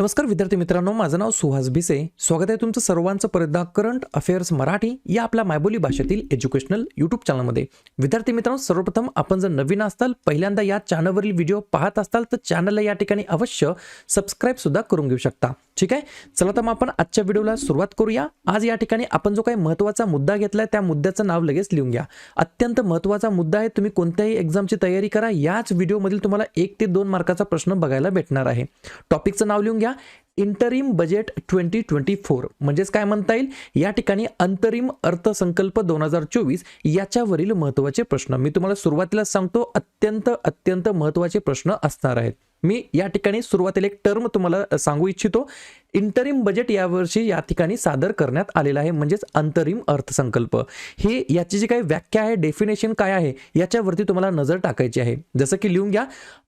नमस्कार विद्यार्थी मित्रांनो माझं नाव सुहास भिसे. स्वागत आहे तुमचं सर्वांचं परदा करंट अफेअर्स मराठी या आपल्या मायबोली भाषेतील एज्युकेशनल यूट्यूब चॅनलमध्ये. विद्यार्थी मित्रांनो सर्वप्रथम आपण जर नवीन असताल पहिल्यांदा या चॅनलवरील व्हिडिओ पाहत असताल तर चॅनलला या ठिकाणी अवश्य सबस्क्राईब सुद्धा करून घेऊ शकता. ठीक आहे? चला तर मग आपण आजच्या व्हिडिओला सुरुवात करूया. आज या ठिकाणी आपण जो काही महत्त्वाचा मुद्दा घेतलाय त्या मुद्द्याचं नाव लगेच लिहून घ्या. अत्यंत महत्त्वाचा मुद्दा आहे तुम्ही कोणत्याही एक्झामची तयारी करा. याच व्हिडिओमधील तुम्हाला एक ते दोन मार्काचा प्रश्न बघायला भेटणार आहे. टॉपिकचं नाव लिहून घ्या. Interim budget twenty twenty four म्हणजेच काय म्हणता येईल? या ठिकाणी अंतरिम अर्थसंकल्प दोन हजार चोवीस याच्यावरील महत्त्वाचे प्रश्न. मी तुम्हाला सुरुवातीला सांगतो अत्यंत अत्यंत महत्त्वाचे प्रश्न असणार आहेत. मी या ठिकाणी सुरुवातीला एक टर्म तुम्हाला सांगू इच्छितो. इंटरिम बजेट यावर्षी या ठिकाणी सादर करण्यात आलेलं आहे. म्हणजेच अंतरिम अर्थसंकल्प. हे याची जी काही व्याख्या आहे डेफिनेशन काय आहे याच्यावरती तुम्हाला नजर टाकायची आहे. जसं की लिहून घ्या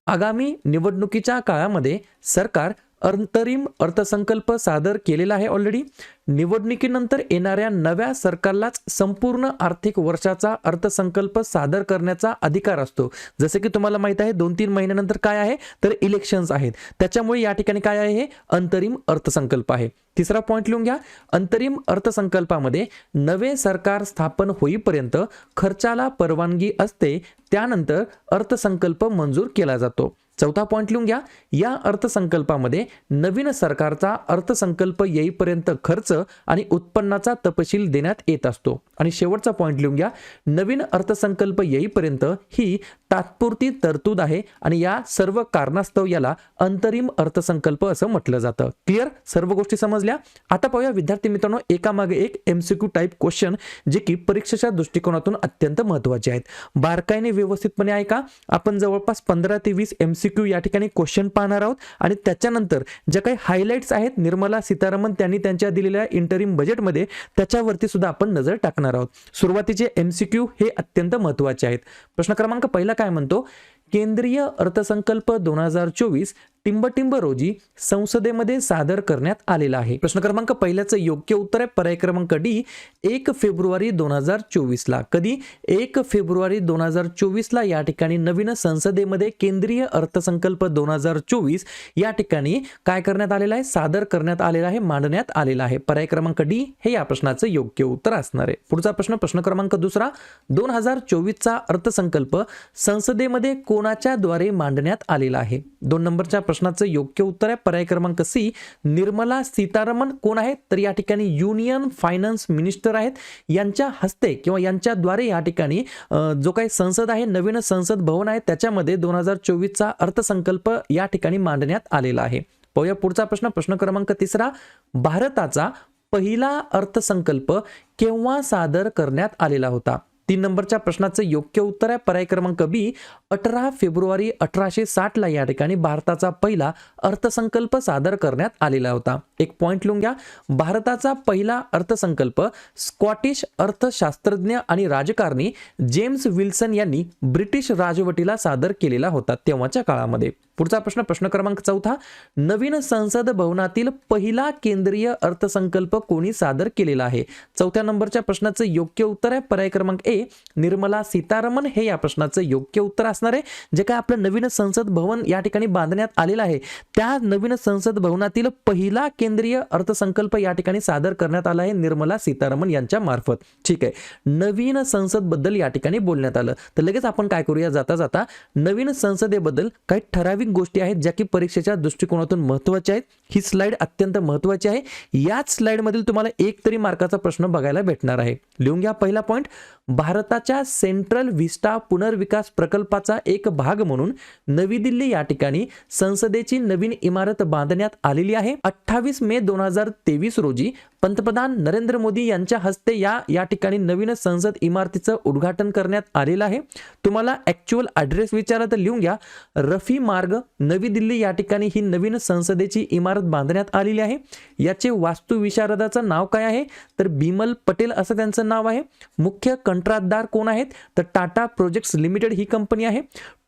आगामी निवडणुकीच्या काळामध्ये सरकार अंतरिम अर्थसंकल्प सादर केलेला आहे ऑलरेडी निवडणुकीनंतर येणाऱ्या नव्या सरकारलाच संपूर्ण आर्थिक वर्षाचा अर्थसंकल्प सादर करण्याचा अधिकार असतो. जसे की तुम्हाला माहीत आहे दोन तीन महिन्यानंतर काय आहे? तर इलेक्शन्स आहेत. त्याच्यामुळे या ठिकाणी काय आहे? हे अंतरिम अर्थसंकल्प आहे. तिसरा पॉईंट लिहून घ्या. अंतरिम अर्थसंकल्पामध्ये नवे सरकार स्थापन होईपर्यंत खर्चाला परवानगी असते. त्यानंतर अर्थसंकल्प मंजूर केला जातो. चौथा पॉईंट लिहून घ्या. या अर्थसंकल्पामध्ये नवीन सरकारचा अर्थसंकल्प येईपर्यंत खर्च आणि उत्पन्नाचा तपशील देण्यात येत असतो. आणि शेवटचा पॉईंट लिहून घ्या. नवीन अर्थसंकल्प येईपर्यंत ही तात्पुरती तरतूद आहे आणि या सर्व कारणास्तव याला अंतरिम अर्थसंकल्प असं म्हटलं जातं. क्लिअर सर्व गोष्टी समजल्या? आता पाहूया विद्यार्थी मित्रांनो एकामागे एक एमसीक्यू टाईप क्वेश्चन जे की परीक्षेच्या दृष्टिकोनातून अत्यंत महत्त्वाचे आहेत. बारकाईने व्यवस्थितपणे ऐका. आपण जवळपास पंधरा ते वीस एमसीक्यू या ठिकाणी क्वेश्चन पाहणार आहोत आणि त्याच्यानंतर ज्या काही हायलाईट्स आहेत निर्मला सीतारामन त्यांनी त्यांच्या दिलेल्या इंटरिम बजेटमध्ये त्याच्यावरती सुद्धा आपण नजर टाकणार आहोत. सुरुवातीचे एमसीक्यू हे अत्यंत महत्त्वाचे आहेत. प्रश्न क्रमांक पहिला काय म्हणतो? केंद्रीय अर्थसंकल्प दोन हजार चोवीस टिंबटिंब रोजी संसदेमध्ये सादर करण्यात आलेला आहे. प्रश्न क्रमांक पहिल्याचं योग्य उत्तर आहे. पर्याय क्रमांक डी एक फेब्रुवारी दोन हजार चोवीसला. कधी? एक फेब्रुवारी दोन हजार चोवीसला या ठिकाणी नवीन संसदेमध्ये केंद्रीय अर्थसंकल्प दोन हजार चोवीस या ठिकाणी काय करण्यात आलेलं आहे? सादर करण्यात आलेला आहे मांडण्यात आलेला आहे. पर्याय क्रमांक डी हे या प्रश्नाचं योग्य उत्तर असणार आहे. पुढचा प्रश्न प्रश्न क्रमांक दुसरा. दोन हजार चोवीसचा अर्थसंकल्प संसदेमध्ये कोणाच्या द्वारे मांडण्यात आलेला आहे? दोन नंबरच्या प्रश्नाचं योग्य उत्तर आहे. पर्याय क्रमांक सी निर्मला सीतारामन कोण आहेत? तर या ठिकाणी युनियन फायनान्स मिनिस्टर आहेत. यांच्या हस्ते किंवा यांच्याद्वारे या ठिकाणी जो काही संसद आहे नवीन संसद भवन आहे त्याच्यामध्ये दोन हजार चोवीसचा अर्थसंकल्प या ठिकाणी मांडण्यात आलेला आहे. पाहूया पुढचा प्रश्न. प्रश्न क्रमांक तिसरा भारताचा पहिला अर्थसंकल्प केव्हा सादर करण्यात आलेला होता? तीन नंबरच्या प्रश्नाचं योग्य उत्तर आहे. पर्याय क्रमांक बी अठरा फेब्रुवारी अठराशे साठला या ठिकाणी भारताचा पहिला अर्थसंकल्प सादर करण्यात आलेला होता. एक पॉईंट लिहून घ्या. भारताचा पहिला अर्थसंकल्प स्कॉटिश अर्थशास्त्रज्ञ आणि राजकारणी जेम्स विल्सन यांनी ब्रिटिश राजवटीला सादर केलेला होता तेव्हाच्या काळामध्ये. पुढचा प्रश्न प्रश्न क्रमांक चौथा. नवीन संसद भवनातील पहिला केंद्रीय अर्थसंकल्प कोणी सादर केलेला आहे? चौथ्या नंबरच्या प्रश्नाचं योग्य उत्तर आहे. पर्याय क्रमांक ए निर्मला सीतारामन. हे या प्रश्नाचं योग्य उत्तर असणार आहे. जे काय आपलं नवीन संसद भवन या ठिकाणी बांधण्यात आलेलं आहे. त्या नवीन संसद भवनातील पहिला केंद्रीय अर्थसंकल्प या ठिकाणी सादर करण्यात आला आहे निर्मला सीतारमन यांच्या मार्फत. ठीक आहे. नवीन संसदबद्दल या ठिकाणी बोलण्यात आलं. तर लगेच आपण काय करूया? जाता जाता नवीन संसदेबद्दल काही ठराविक गोष्टी आहेत ज्या की परीक्षेच्या दृष्टिकोनातून महत्त्वाच्या आहेत. ही स्लाईड अत्यंत महत्त्वाची आहे. याच स्लाईडमधील तुम्हाला एक तरी मार्काचा प्रश्न बघायला भेटणार आहे. लिहून घ्या पहिला पॉईंट भारताच्या सेंट्रल व्हिस्टा पुनर्विकास प्रकल्पाचा एक भाग म्हणून नवी दिल्ली या ठिकाणी संसदेची नवीन इमारत बांधण्यात आलेली आहे. अठ्ठावीस मे दोन हजार तेवीस रोजी पंतप्रधान नरेंद्र मोदी यांच्या हस्ते या या ठिकाणी नवीन संसद इमारतीचं उद्घाटन करण्यात आलेलं आहे. तुम्हाला ऍक्च्युअल ॲड्रेस विचारा तर लिहून घ्या. रफी मार्ग नवी दिल्ली या ठिकाणी ही नवीन संसदेची इमारत बांधण्यात आलेली आहे. याचे वास्तुविशारदाचं नाव काय आहे? तर बिमल पटेल असं त्यांचं नाव आहे. मुख्य कंत्राटदार कोण आहेत? तर टाटा प्रोजेक्ट्स लिमिटेड ही कंपनी आहे.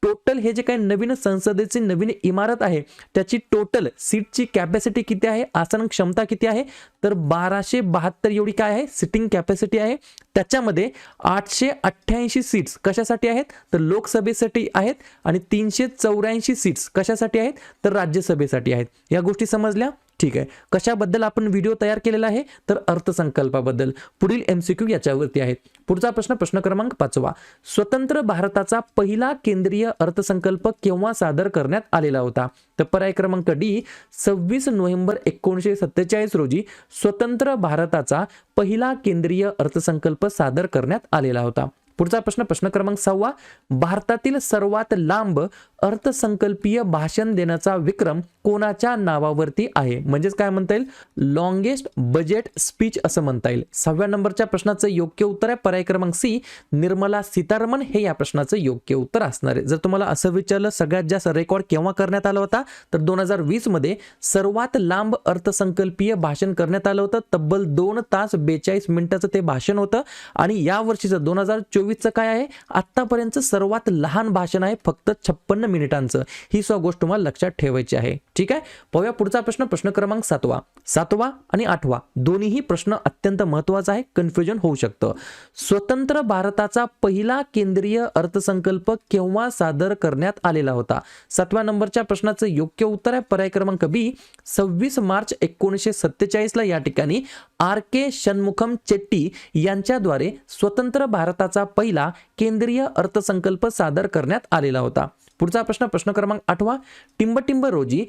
टोटल हे जे काही नवीन संसदेची नवीन इमारत आहे त्याची टोटल सीटची कॅपॅसिटी किती आहे? आसन क्षमता किती आहे? तर बाराशे बहात्तर एवढी काय आहे? सिटिंग कॅपॅसिटी आहे. त्याच्यामध्ये आठशे अठ्ठ्याऐंशी सीट्स कशासाठी आहेत? तर लोकसभेसाठी आहेत आणि तीनशे चौऱ्याऐंशी सीट्स कशासाठी आहेत? तर राज्यसभेसाठी आहेत. या गोष्टी समजल्या? ठीक आहे. कशाबद्दल आपण व्हिडिओ तयार केलेला आहे? तर अर्थसंकल्पाबद्दल. पुढील एम सी क्यू याच्यावरती आहेत पुढचा प्रश्न प्रश्न क्रमांक पाचवा. स्वतंत्र भारताचा पहिला केंद्रीय अर्थसंकल्प केव्हा सादर करण्यात आलेला होता? तर पर्याय क्रमांक डी सव्वीस नोव्हेंबर एकोणीसशे सत्तेचाळीस रोजी स्वतंत्र भारताचा पहिला केंद्रीय अर्थसंकल्प सादर करण्यात आलेला होता. पुढचा प्रश्न प्रश्न क्रमांक सहावा. भारतातील सर्वात लांब अर्थसंकल्पीय भाषण देण्याचा विक्रम कोणाच्या नावावरती आहे? म्हणजेच काय म्हणता येईल? लॉंगेस्ट बजेट स्पीच असं म्हणता येईल. सहाव्या नंबरच्या प्रश्नाचं योग्य उत्तर आहे. पर्याय क्रमांक सी निर्मला सीतारमण. हे या प्रश्नाचं योग्य उत्तर असणार आहे. जर तुम्हाला असं विचारलं सगळ्यात जास्त रेकॉर्ड केव्हा करण्यात आला होता? तर दोन हजार वीसमध्ये सर्वात लांब अर्थसंकल्पीय भाषण करण्यात आलं होतं. तब्बल दोन तास बेचाळीस मिनिटाचं ते भाषण होतं. आणि या वर्षीचं दोन हजार चोवीसचं काय आहे? आत्तापर्यंत सर्वात लहान भाषण आहे फक्त छप्पन्न मिनिटांचं. ही सुद्धा गोष्ट तुम्हाला लक्षात ठेवायची आहे. ठीक आहे? पाहूया पुढचा प्रश्न प्रश्न क्रमांक सातवा. सातवा आणि आठवा. दोन्हीही प्रश्न अत्यंत महत्त्वाचा आहे. कन्फ्युजन होऊ शकतं. स्वतंत्र भारताचा पहिला केंद्रीय अर्थसंकल्प केव्हा सादर करण्यात आलेला होता? सातव्या नंबरच्या प्रश्नाचं योग्य उत्तर आहे पर्याय क्रमांक बी. सव्वीस मार्च एकोणीसशे सत्तेचाळीसला या ठिकाणी आर के षण्मुखम चेट्टी यांच्याद्वारे स्वतंत्र भारताचा पहिला केंद्रीय अर्थसंकल्प सादर करण्यात आलेला होता. पुढचा प्रश्न प्रश्न क्रमांक आठवा. टिंबटिंब रोजी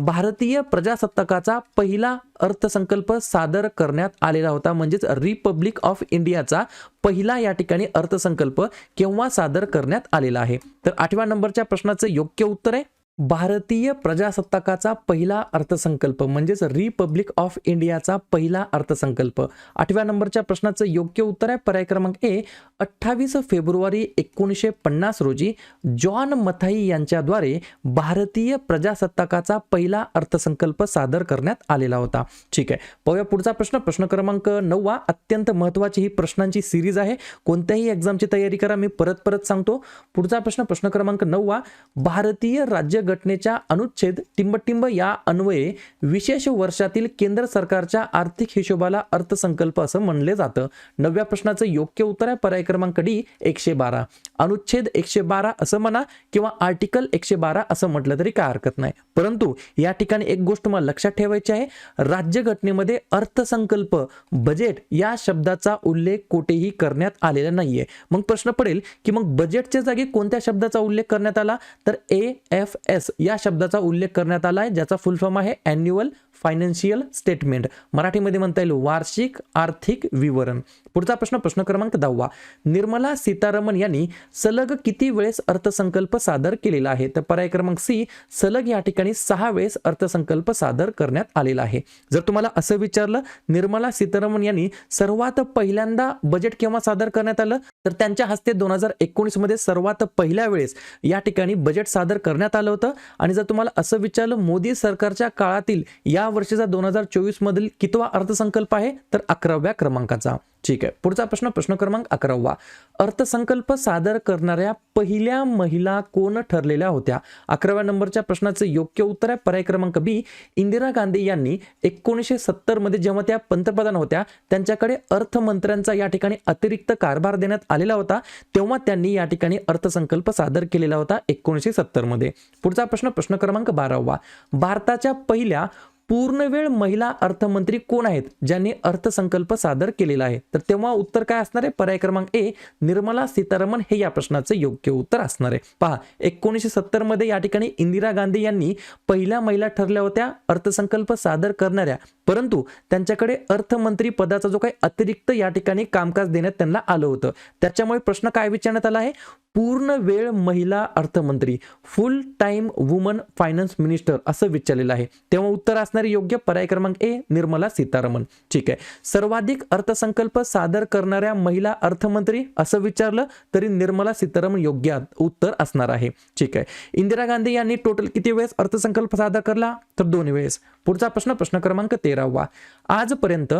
भारतीय प्रजासत्ताकाचा पहिला अर्थसंकल्प सादर करण्यात आलेला होता. म्हणजेच रिपब्लिक ऑफ इंडियाचा पहिला या ठिकाणी अर्थसंकल्प केव्हा सादर करण्यात आलेला आहे? तर आठव्या नंबरच्या प्रश्नाचं योग्य उत्तर आहे. भारतीय प्रजासत्ताकाचा पहिला अर्थसंकल्प म्हणजेच रिपब्लिक ऑफ इंडियाचा पहिला अर्थसंकल्प. आठव्या नंबरच्या प्रश्नाचं योग्य उत्तर आहे. पर्याय क्रमांक ए अठ्ठावीस फेब्रुवारी एकोणीसशे पन्नास रोजी जॉन मथाई यांच्याद्वारे भारतीय प्रजासत्ताकाचा पहिला अर्थसंकल्प सादर करण्यात आलेला होता. ठीक आहे. पाहूया पुढचा प्रश्न. प्रश्न क्रमांक नववा अत्यंत महत्वाची ही प्रश्नांची सिरीज आहे. कोणत्याही एक्झामची तयारी करा. मी परत परत सांगतो. पुढचा प्रश्न प्रश्न क्रमांक नववा भारतीय राज्य घटनेच्या अनुच्छेद टिंबटिंब या अन्वये विशेष वर्षातील केंद्र सरकारच्या आर्थिक हिशोबाला अर्थसंकल्प असं म्हणले जातं. नवव्या प्रश्नाचं योग्य उत्तर आहे पर्याय क्रमांक डी एकशे बारा. अनुच्छेद एकशे बारा असं म्हणा किंवा आर्टिकल एकशे बारा असं म्हटलं तरी काय हरकत नाही. परंतु या ठिकाणी एक गोष्ट मला लक्षात ठेवायची आहे. राज्यघटनेमध्ये अर्थसंकल्प बजेट या शब्दाचा उल्लेख कुठेही करण्यात आलेला नाहीये. मग प्रश्न पडेल की मग बजेटच्या जागी कोणत्या शब्दाचा उल्लेख करण्यात आला? तर ए एफ एस या शब्दाचा उल्लेख करण्यात आला आहे ज्याचा फुल फॉर्म आहे अॅन्युअल फायनान्शियल स्टेटमेंट मराठीमध्ये म्हणता येईल वार्षिक आर्थिक विवरण. पुढचा प्रश्न प्रश्न क्रमांक दहावा. निर्मला सीतारामन यांनी सलग किती वेळेस अर्थसंकल्प सादर केलेला आहे? तर पर्याय क्रमांक सी सलग या ठिकाणी सहा वेळेस अर्थसंकल्प सादर करण्यात आलेला आहे. जर तुम्हाला असं विचारलं निर्मला सीतारामन यांनी सर्वात पहिल्यांदा बजेट केव्हा सादर करण्यात आलं? तर त्यांच्या हस्ते दोन हजार एकोणीसमध्ये सर्वात पहिल्या वेळेस या ठिकाणी बजेट सादर करण्यात आलं होतं. आणि जर तुम्हाला असं विचारलं मोदी सरकारच्या काळातील या वर्षीचा दोन हजार चोवीस मधील कितवा अर्थसंकल्प आहे? तर अकराव्या क्रमांकाचा. ठीक आहे. पुढचा प्रश्न प्रश्न क्रमांक अकरावा. अर्थसंकल्प सादर करणाऱ्या पहिल्या महिला कोण ठरलेल्या होत्या? अकराव्या नंबरच्या प्रश्नाचं योग्य उत्तर आहे पर्याय क्रमांक बी. इंदिरा गांधी यांनी एकोणीसशे सत्तरमध्ये जेव्हा त्या पंतप्रधान होत्या त्यांच्याकडे अर्थमंत्र्यांचा या ठिकाणी अतिरिक्त कारभार देण्यात आलेला होता तेव्हा त्यांनी या ठिकाणी अर्थसंकल्प सादर केलेला होता एकोणीसशे सत्तरमध्ये पुढचा प्रश्न प्रश्न क्रमांक बारावा. भारताच्या पहिल्या पूर्णवेळ महिला अर्थमंत्री कोण आहेत ज्यांनी अर्थसंकल्प सादर केलेला आहे? तर तेव्हा उत्तर काय असणार आहे? पर्याय क्रमांक ए निर्मला सीतारामन हे या प्रश्नाचं योग्य उत्तर असणार आहे. पहा एकोणीसशे सत्तरमध्ये या ठिकाणी इंदिरा गांधी यांनी पहिल्या महिला ठरल्या होत्या अर्थसंकल्प सादर करणाऱ्या. परंतु त्यांच्याकडे अर्थमंत्री पदाचा जो काही अतिरिक्त या ठिकाणी कामकाज देण्यात त्यांना आलं होतं. त्याच्यामुळे प्रश्न काय विचारण्यात आला आहे? पूर्ण वेळ महिला अर्थमंत्री full time woman finance minister असं विचारलेलं आहे. तेव्हा उत्तर असणार योग्य पर्याय क्रमांक ए निर्मला सीतारामन. ठीक आहे. सर्वाधिक अर्थसंकल्प सादर करणाऱ्या महिला अर्थमंत्री असं विचारलं तरी निर्मला सीतारामन योग्य उत्तर असणार आहे. ठीक आहे. इंदिरा गांधी यांनी टोटल किती वेळेस अर्थसंकल्प सादर करला? तर दोन वेळेस. पुढचा प्रश्न प्रश्न क्रमांक तेरावा. आजपर्यंत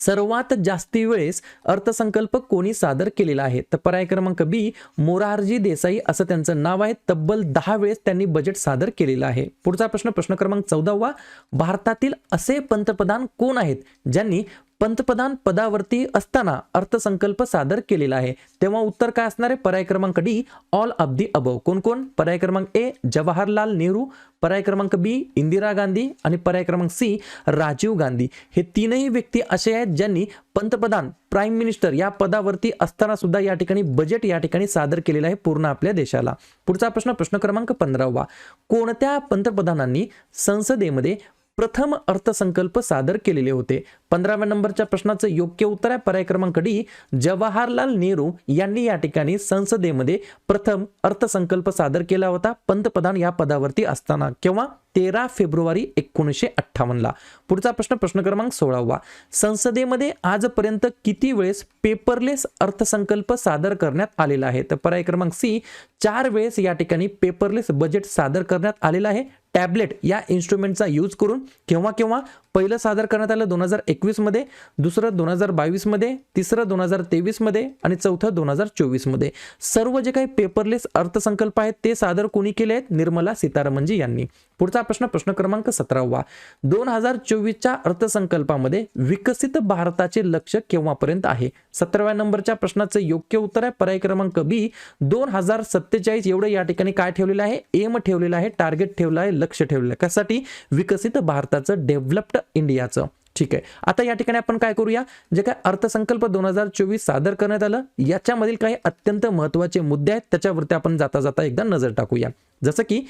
सर्वात जास्ती वेळेस अर्थसंकल्प कोणी सादर केलेला आहे? तर पर्याय क्रमांक बी मोरारजी देसाई असं त्यांचं नाव आहे. तब्बल दहा वेळेस त्यांनी बजेट सादर केलेलं आहे. पुढचा प्रश्न प्रश्न क्रमांक चौदावा. भारतातील असे पंतप्रधान कोण आहेत? ज्यांनी पंतप्रधान पदावरती असताना अर्थसंकल्प सादर केलेला आहे. तेव्हा उत्तर काय असणार आहे? पर्याय क्रमांक D all of the above कोण कोण? पर्याय क्रमांक ए जवाहरलाल नेहरू. पर्याय क्रमांक बी इंदिरा गांधी. आणि पर्याय क्रमांक सी राजीव गांधी. हे तीनही व्यक्ती असे आहेत ज्यांनी पंतप्रधान प्राईम मिनिस्टर या पदावरती असताना सुद्धा या ठिकाणी बजेट या ठिकाणी सादर केलेलं आहे पूर्ण आपल्या देशाला. पुढचा प्रश्न प्रश्न क्रमांक पंधरावा. कोणत्या पंतप्रधानांनी संसदेमध्ये प्रथम अर्थसंकल्प सादर केलेले होते. पंधराव्या नंबरच्या प्रश्नाचं योग्य उत्तर आहे. पर्याय क्रमांक डी जवाहरलाल नेहरू यांनी या ठिकाणी संसदेमध्ये प्रथम अर्थसंकल्प सादर केला होता. पंतप्रधान या पदावरती असताना केव्हा तेरा फेब्रुवारी एकोणीसशे अठ्ठावन्नला. पुढचा प्रश्न प्रश्न क्रमांक सोळावा. संसदेमध्ये आजपर्यंत किती वेळेस पेपरलेस अर्थसंकल्प सादर करण्यात आलेला आहे? तर पर्याय क्रमांक सी चार वेळेस या ठिकाणी पेपरलेस बजेट सादर करण्यात आलेलं आहे. टॅबलेट या इन्स्ट्रुमेंटचा यूज करून केव्हा केव्हा पहिलं सादर करण्यात आलं दोन हजार एकवीसमध्ये दुसरं दोन हजार बावीसमध्ये तिसरं दोन हजार तेवीसमध्ये आणि चौथं दोन हजार चोवीसमध्ये सर्व जे काही पेपरलेस अर्थसंकल्प आहेत ते सादर कोणी केले आहेत? निर्मला सीतारामनजी यांनी. पुढचा प्रश्न प्रश्न क्रमांक सतरावा. दोन हजार चोवीसच्या अर्थसंकल्पामध्ये विकसित भारताचे लक्ष केव्हापर्यंत आहे? सतराव्या नंबरच्या प्रश्नाचं योग्य उत्तर आहे पर्याय क्रमांक बी. दोन हजार सत्तेचाळीस एवढं या ठिकाणी काय ठेवलेलं आहे? एम ठेवलेलं आहे टार्गेट ठेवलं आहे लक्ष ठेवलेलं आहे. कशासाठी? विकसित भारताचं डेव्हलप्ड इंडियाचं. ठीक आहे. आता या ठिकाणी आपण काय करूया? जे काय अर्थसंकल्प दोन हजार चोवीस सादर करण्यात आलं याच्यामधील काही अत्यंत महत्त्वाचे मुद्दे आहेत त्याच्यावरती आपण जाता जाता एकदा नजर टाकूया. जसं की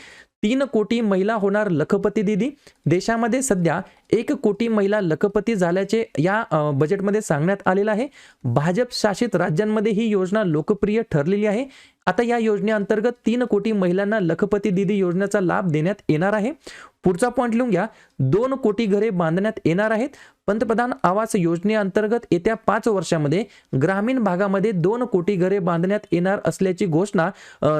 तीन कोटी महिला होणार लखपती दिदी. देशामध्ये सध्या एक कोटी महिला लखपती झाल्याचे या बजेटमध्ये सांगण्यात आलेलं आहे. भाजप शासित राज्यांमध्ये ही योजना लोकप्रिय ठरलेली आहे. आता या योजनेअंतर्गत तीन कोटी महिलांना लखपती दिदी योजनेचा लाभ देण्यात येणार आहे. पुढचा पॉईंट लिहून घ्या. दोन कोटी घरे बांधण्यात येणार आहेत. पंतप्रधान आवास योजनेअंतर्गत येत्या पाच वर्षामध्ये ग्रामीण भागामध्ये दोन कोटी घरे बांधण्यात येणार असल्याची घोषणा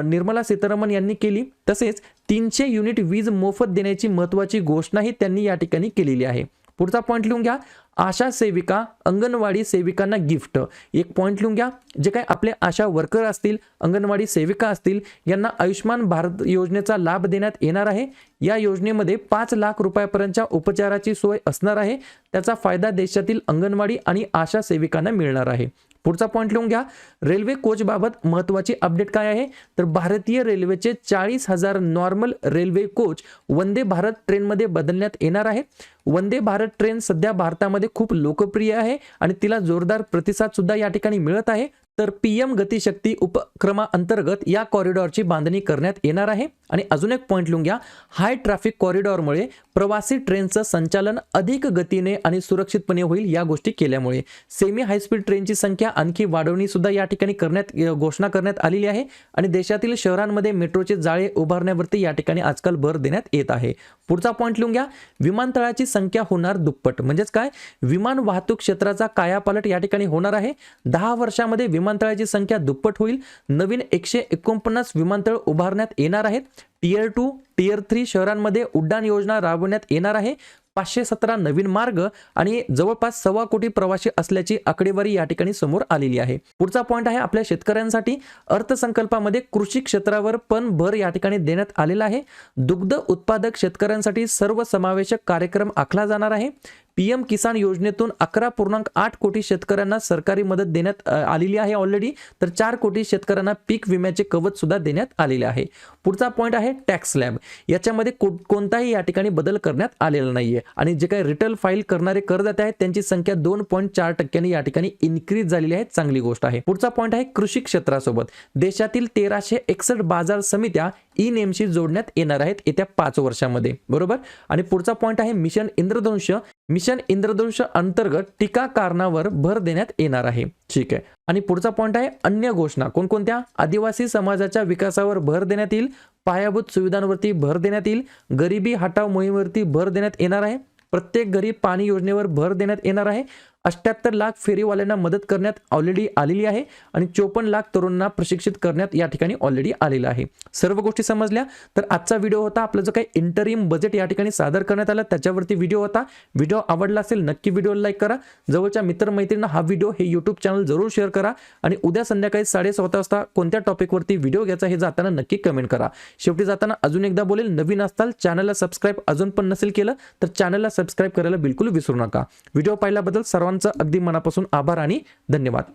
निर्मला सीतारामन यांनी केली. तसेच तीनशे युनिट वीज मोफत देण्याची महत्वाची घोषणाही त्यांनी या ठिकाणी केलेली आहे. पुढचा पॉईंट लिहून घ्या. आशा सेविका अंगणवाडी सेविकांना गिफ्ट एक पॉईंट लिहून घ्या. जे काही आपले आशा वर्कर असतील अंगणवाडी सेविका असतील यांना आयुष्यमान भारत योजनेचा लाभ देण्यात येणार आहे. या योजनेमध्ये पाच लाख रुपयापर्यंतच्या उपचाराची सोय असणार आहे. त्याचा फायदा देशातील अंगणवाडी आणि आशा सेविकांना मिळणार आहे. पुढचा पॉईंट लिहून घ्या. रेल्वे कोचबाबत महत्वाची अपडेट काय आहे? तर भारतीय रेल्वेचे चाळीस हजार normal railway coach Vande Bharat ट्रेनमध्ये बदलण्यात येणार आहे वंदे भारत ट्रेन सध्या भारतामध्ये खूप लोकप्रिय आहे आणि तिला जोरदार प्रतिसाद सुद्धा या ठिकाणी मिळत आहे. तर पी एम गतिशक्ती उपक्रमाअंतर्गत या कॉरिडॉरची बांधणी करण्यात येणार आहे. आणि अजून एक पॉईंट लिहून घ्या. हाय ट्रॅफिक कॉरिडॉरमुळे प्रवासी ट्रेनचं संचालन अधिक गतीने आणि सुरक्षितपणे होईल या गोष्टी केल्यामुळे. सेमी हायस्पीड ट्रेनची संख्या आणखी वाढवणी सुद्धा या ठिकाणी करण्यात घोषणा करण्यात आलेली आहे. आणि देशातील शहरांमध्ये मेट्रोचे जाळे उभारण्यावरती या ठिकाणी आजकाल भर देण्यात येत आहे. पुढचा पॉईंट लिहून घ्या. विमानतळाची संख्या होणार दुप्पट. म्हणजेच काय? विमान वाहतूक क्षेत्राचा कायापालट या ठिकाणी होणार आहे. दहा वर्षामध्ये विमानतळाची संख्या दुप्पट होईल. नवीन एकशे एकोणपन्नास विमानतळ उभारण्यात येणार आहेत. टियर टू टियर थ्री शहरांमध्ये उड्डाण योजना राबवण्यात येणार आहे. पाचशे सतरा नवीन मार्ग आणि जवळपास सव्वा कोटी प्रवासी असल्याची आकडेवारी या ठिकाणी समोर आलेली आहे. पुढचा पॉईंट आहे आपल्या शेतकऱ्यांसाठी. अर्थसंकल्पामध्ये कृषी क्षेत्रावर पण भर या ठिकाणी देण्यात आलेला आहे. दुग्ध उत्पादक शेतकऱ्यांसाठी सर्वसमावेशक कार्यक्रम आखला जाणार आहे. पीएम किसान योजनेतून अकरा पूर्णांक आठ कोटी शेतकऱ्यांना सरकारी मदत देण्यात आलेली आहे ऑलरेडी तर चार कोटी शेतकऱ्यांना पीक विम्याचे कवच सुद्धा देण्यात आलेले आहे. पुढचा पॉईंट आहे टॅक्स स्लॅब याच्यामध्ये कोणताही या ठिकाणी बदल करण्यात आलेला नाहीये. आणि जे काही रिटर्न फाईल करणारे करदाते आहेत त्यांची संख्या दोन पॉईंट चार टक्क्यांनी या ठिकाणी इन्क्रीज झालेली आहे. चांगली गोष्ट आहे. पुढचा पॉईंट आहे कृषी क्षेत्रासोबत. देशातील तेराशे एकसष्ट बाजार समित्या ई नेमशी जोडण्यात येणार आहेत येत्या पाच वर्षामध्ये. बरोबर? आणि पुढचा पॉईंट आहे मिशन इंद्रधनुष्य. मिशन इंद्रधनुष्य अंतर्गत टीका कारणावर भर देण्यात येणार आहे. ठीक आहे. आणि पुढचा पॉईंट आहे अन्य घोषणा. कोणकोणत्या? आदिवासी समाजाच्या विकासावर भर देण्यात येईल. पायाभूत सुविधांवरती भर देण्यात येईल. गरिबी हटाव मोहिमेवरती भर देण्यात येणार आहे. प्रत्येक घरी पाणी योजनेवर भर देण्यात येणार आहे. अठ्याहत्तर लाख फेरीवाल्यांना मदत करण्यात ऑलरेडी आलेली आहे आणि चोपन्न लाख तरुणांना प्रशिक्षित करण्यात या ठिकाणी ऑलरेडी आलेलं आहे. सर्व गोष्टी समजल्या? तर आजचा व्हिडिओ होता. आपलं जो काही इंटरिम बजेट या ठिकाणी सादर करण्यात आला त्याच्यावरती व्हिडिओ होता. व्हिडिओ आवडला असेल नक्की व्हिडिओ लाईक करा. जवळच्या मित्रमैत्रिणींना हा व्हिडिओ हे यूट्यूब चॅनल जरूर शेअर करा. आणि उद्या संध्याकाळी साडेसात वाजता कोणत्या टॉपिकवरती व्हिडिओ घ्यायचा हे जाताना नक्की कमेंट करा. शेवटी जाताना अजून एकदा बोलेल नवीन असताल चॅनलला सबस्क्राईब अजून पण नसेल केलं तर चॅनलला सबस्क्राईब करायला बिलकुल विसरू नका. व्हिडिओ पाहिल्याबद्दल सर्वांचं अगदी मनापासून आभार आणि धन्यवाद.